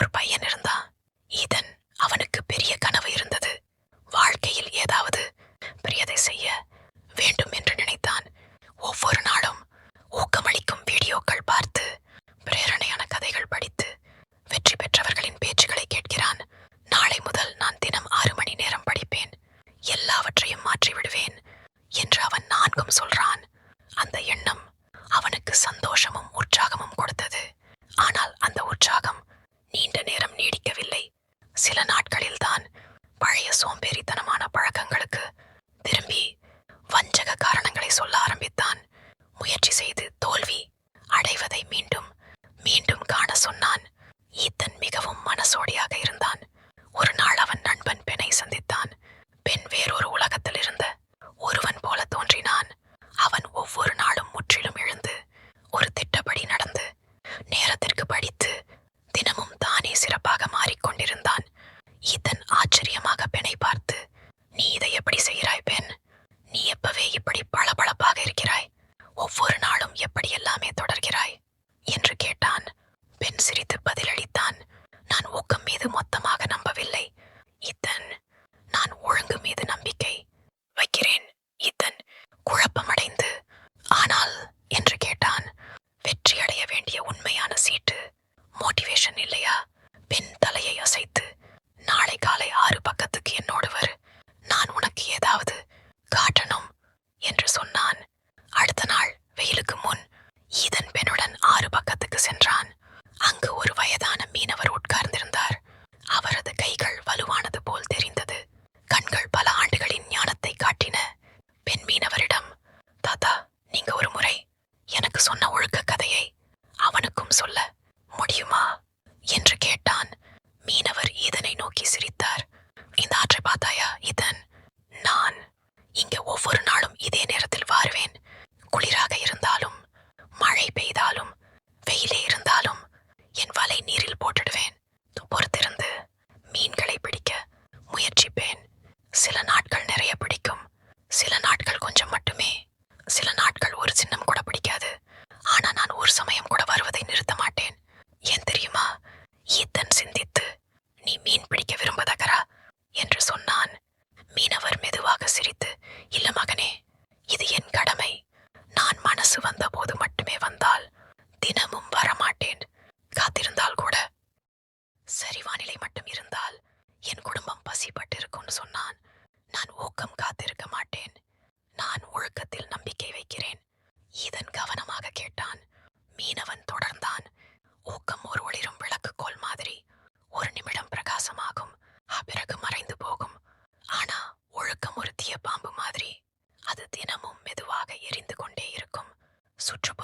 ஒரு பையன் இருந்தான் ஈதன் அவனுக்கு பெரிய கனவு இருந்தது. வாழ்க்கையில் ஏதாவது பெரியதை செய்ய வேண்டும் என்று நினைத்தான். ஒவ்வொரு நாளும் ஊக்கமளிக்கும் வீடியோக்கள் பார்த்து பிரேரணையான கதைகள் படித்து வெற்றி பெற்றவர்களின் பேச்சுகளை கேட்கிறான். நாளை முதல் நான் தினம் ஆறு மணி நேரம் படிப்பேன். எல்லாவற்றையும் மாற்றி விடுவேன் என்று அவன் நான்கும் சொல்றான். அந்த எண்ணம் அவனுக்கு சந்தோஷமும் உற்சாகமும் கொடுத்தது. ஆனால் அந்த உற்சாகம் நீண்ட நேரம் நீடிக்கவில்லை. சில நாட்களில்தான் பழைய சோம்பேறித்தனமான பழக்கங்களுக்கு திரும்பி வஞ்சக காரணங்களை சொல்ல ஆரம்பித்தான். முயற்சி செய்து தோல்வி அடைவதை மீண்டும் மீண்டும் காண சொன்னான். ஈத்தன் மிகவும் மனசோடைய சிறப்பாக மாறிக்கொண்டிருந்தான். ஈத்தன் ஆச்சரியமாக பெண்ணை பார்த்து நீ இதை எப்படி செய்கிறாய் பெண்? நீ எப்பவே இப்படி பளபளப்பாக இருக்கிறாய். ஒவ்வொரு நாளும் எப்படி எல்லாமே தொடர்கிறாய்? என்று கேட்டான். பெண் சிரித்து காத்திருந்தால் கூட. சரி வானிலை மட்டும் இருந்தால் என் குடும்பம் பசிப்பட்டிருக்கும்னு சொன்னான். நான் ஊக்கம் காத்திருக்க மாட்டேன். நான் ஒழுக்கத்தில் நம்பிக்கை வைக்கிறேன். ஈதன் கவனமாக கேட்டான். மீனவன் தொடர்ந்தான். ஊக்கம் ஒரு ஒளிரும் விளக்கு கோல் மாதிரி. ஒரு நிமிடம் பிரகாசமாகும். பிறகு மறைந்து போகும். ஆனா ஒழுக்கம் ஒரு தீய பாம்பு மாதிரி. அது தினமும் மெதுவாக எரிந்து கொண்டே இருக்கும். சுற்று